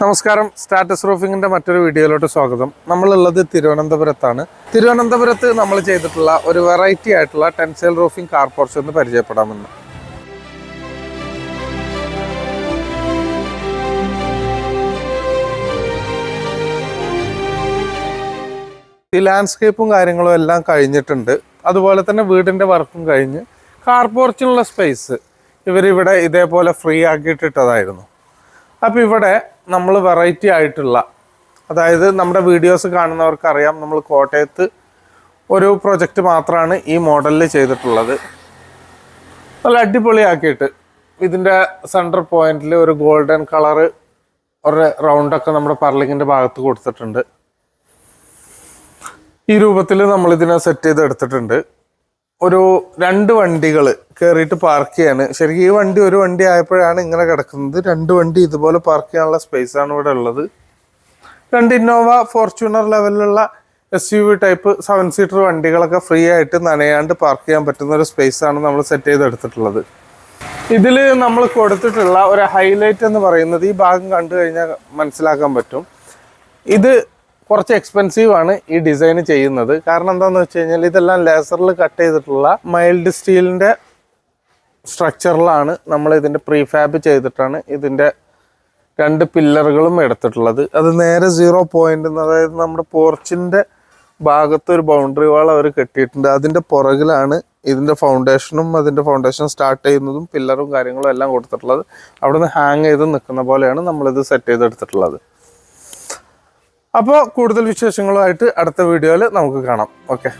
നമസ്കാരം. സ്റ്റാറ്റസ് റൂഫിങ്ങിന്റെ മറ്റൊരു വീഡിയോയിലോട്ട് സ്വാഗതം. നമ്മളുള്ളത് തിരുവനന്തപുരത്താണ്. തിരുവനന്തപുരത്ത് നമ്മൾ ചെയ്തിട്ടുള്ള ഒരു വെറൈറ്റി ആയിട്ടുള്ള ടെൻസൈൽ റൂഫിംഗ് കാർ പോർച്ച് ഒന്ന് പരിചയപ്പെടാമെന്ന്. ഈ ലാൻഡ്സ്കേപ്പും കാര്യങ്ങളും എല്ലാം കഴിഞ്ഞിട്ടുണ്ട്. അതുപോലെ തന്നെ വീടിന്റെ വർക്കും കഴിഞ്ഞ് കാർ പോർച്ചിനുള്ള സ്പേസ് ഇവരിവിടെ ഇതേപോലെ ഫ്രീ ആക്കിയിട്ടിട്ടതായിരുന്നു. അപ്പോൾ ഇവിടെ നമ്മൾ വെറൈറ്റി ആയിട്ടുള്ള അതായത് നമ്മുടെ വീഡിയോസ് കാണുന്നവർക്കറിയാം നമ്മൾ കോട്ടയത്ത് ഒരു പ്രൊജക്റ്റ് മാത്രമാണ് ഈ മോഡലിൽ ചെയ്തിട്ടുള്ളത്. നല്ല അടിപൊളിയാക്കിയിട്ട് ഇതിന്റെ സെന്റർ പോയിന്റിൽ ഒരു ഗോൾഡൻ കളറ് ഒരു റൗണ്ടൊക്കെ നമ്മുടെ പർലിങ്ങിന്റെ ഭാഗത്ത് കൊടുത്തിട്ടുണ്ട്. ഈ രൂപത്തിൽ നമ്മളിതിനെ സെറ്റ് ചെയ്ത് എടുത്തിട്ടുണ്ട് ഒരു രണ്ട് വണ്ടികൾ കയറിയിട്ട് പാർക്ക് ചെയ്യാണ്. ശരിക്കും ഈ വണ്ടി ഒരു വണ്ടി ആയപ്പോഴാണ് ഇങ്ങനെ കിടക്കുന്നത്. രണ്ട് വണ്ടി ഇതുപോലെ പാർക്ക് ചെയ്യാനുള്ള സ്പേസ് ആണ് ഇവിടെ ഉള്ളത്. രണ്ട് ഇന്നോവ ഫോർച്യൂണർ ലെവലിലുള്ള S U V type seven seater വണ്ടികളൊക്കെ ഫ്രീ ആയിട്ട് നനയാണ്ട് പാർക്ക് ചെയ്യാൻ പറ്റുന്ന ഒരു സ്പേസ് ആണ് നമ്മൾ സെറ്റ് ചെയ്തെടുത്തിട്ടുള്ളത്. ഇതിൽ നമ്മൾ കൊടുത്തിട്ടുള്ള ഒരു ഹൈലൈറ്റ് എന്ന് പറയുന്നത് ഈ ഭാഗം കണ്ടു കഴിഞ്ഞാൽ മനസ്സിലാക്കാൻ പറ്റും. ഇത് കുറച്ച് എക്സ്പെൻസീവ് ആണ് ഈ ഡിസൈൻ ചെയ്യുന്നത്. കാരണം എന്താണെന്ന് വെച്ച് കഴിഞ്ഞാൽ ഇതെല്ലാം ലേസറിൽ കട്ട് ചെയ്തിട്ടുള്ള മൈൽഡ് സ്റ്റീലിന്റെ സ്ട്രക്ചറിലാണ് നമ്മൾ ഇതിന്റെ പ്രീഫാബ് ചെയ്തിട്ടാണ് ഇതിന്റെ രണ്ട് പില്ലറുകളും എടുത്തിട്ടുള്ളത്. അത് നേരെ സീറോ പോയിന്റ് അതായത് നമ്മുടെ പോർച്ചിന്റെ ഭാഗത്ത് ഒരു ബൗണ്ടറി വാൾ അവർ കെട്ടിയിട്ടുണ്ട്. അതിന്റെ പുറകിലാണ് ഇതിന്റെ ഫൗണ്ടേഷനും അതിന്റെ ഫൗണ്ടേഷൻ സ്റ്റാർട്ട് ചെയ്യുന്നതും പില്ലറും കാര്യങ്ങളും എല്ലാം കൊടുത്തിട്ടുള്ളത്. അവിടെ നിന്ന് ഹാങ് ചെയ്ത് നിൽക്കുന്ന പോലെയാണ് നമ്മളിത് സെറ്റ് ചെയ്തെടുത്തിട്ടുള്ളത്. അപ്പോൾ കൂടുതൽ വിശേഷങ്ങളുമായിട്ട് അടുത്ത വീഡിയോയിൽ നമുക്ക് കാണാം. ഓക്കെ.